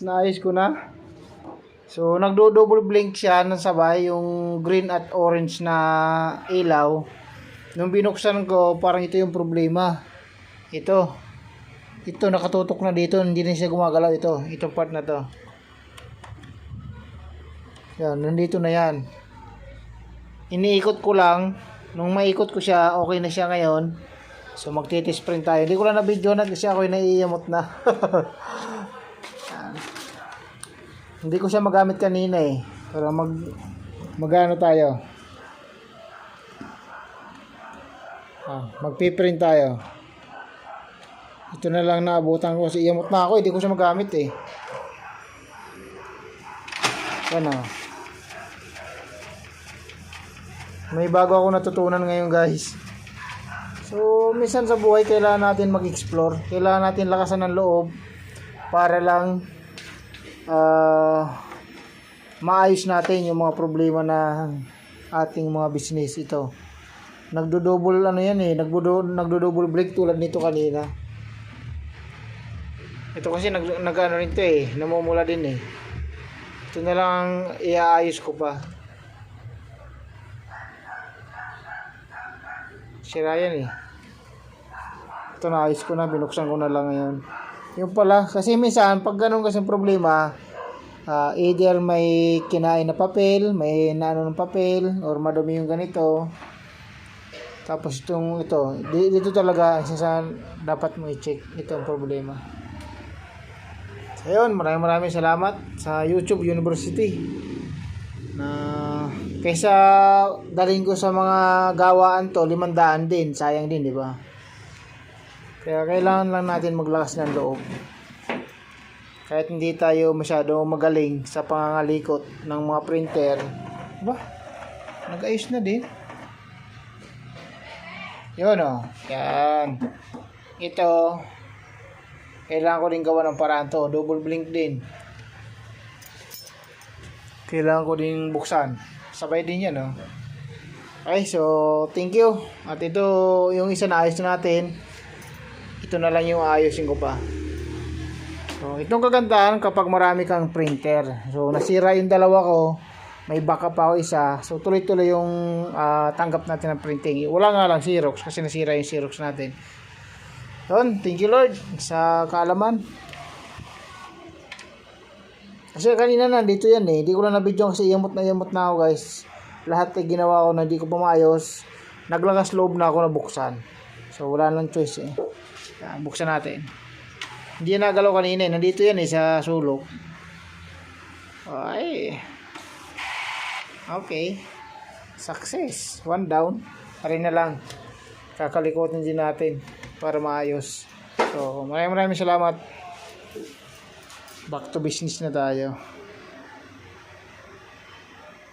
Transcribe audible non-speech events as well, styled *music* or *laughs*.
naayos ko na. So, nagdo-double blink siya ng sabay, yung green at orange na ilaw. Nung binuksan ko, parang ito yung problema. Ito. Ito, nakatutok na dito, hindi na siya gumagalaw ito. Itong part na to. Yan, nandito na yan. Iniikot ko lang. Nung maikot ko siya, okay na siya ngayon. So, magtitisprint tayo. Hindi ko lang na-video na kasi ako naiiyamot na. *laughs* Hindi ko siya magamit kanina eh. Pero mag magano tayo. Ah, magpiprint tayo. Ito na lang naabutan ko kasi iyamot na ako, hindi ko siya magamit eh. Ano? May bago ako natutunan ngayon guys. So, minsan sa buhay kailangan natin mag-explore. Kailangan natin lakasan ng loob para lang ah maayos natin yung mga problema na ating mga business ito. Nagdo-double ano yan eh, nagdo nagdo-double break tulad nito kanina. Ito kasi nag nagano rin to eh, namumula din eh. Ito na lang iaayos ko pa. Sira yan eh. Ito naayos ko na, binuksan ko na lang ngayon. Yung pala, kasi minsan, pag ganun kasi problema, ah, either may kinain na papel, may naano ng papel, or madumi yung ganito. Tapos itong ito, di- dito talaga, isa sa dapat mo i-check itong problema. So, ayun, maraming maraming salamat sa YouTube University. Na kaysa dalhin ko sa mga gawaan to, limandaan din, sayang din, di ba? Kaya kailangan lang natin maglakas ng loob. Kahit hindi tayo masyado magaling sa pangangalikot ng mga printer. Ba? Nag-ayos na din. Yun o. Yan. Ito. Kailangan ko din gawa ng paraan to. Double blink din. Kailangan ko din buksan. Sabay din yan o. Okay, so thank you. At ito yung isa na ayos na natin. Ito na lang yung ayusin ko pa. So, itong kagandahan kapag marami kang printer. So, nasira yung dalawa ko. May backup pa ako isa. So, tuloy-tuloy yung ah, tanggap natin ng printing. Wala nga lang Xerox kasi nasira yung Xerox natin. Yun, thank you Lord sa kaalaman. Kasi kanina nandito yan eh. Hindi ko na na-video kasi yamot na yamot na ako guys. Lahat ay ginawa ko na hindi ko pumayos. Naglagas loob na ako na buksan. So wala nang choice eh. Yan, buksan natin. Hindi yan nagalaw kanina eh. Nandito yan eh sa sulok. Ay. Okay. Success. One down. Parin na lang. Kakalikotin din natin para maayos. So maraming maraming salamat. Back to business na tayo.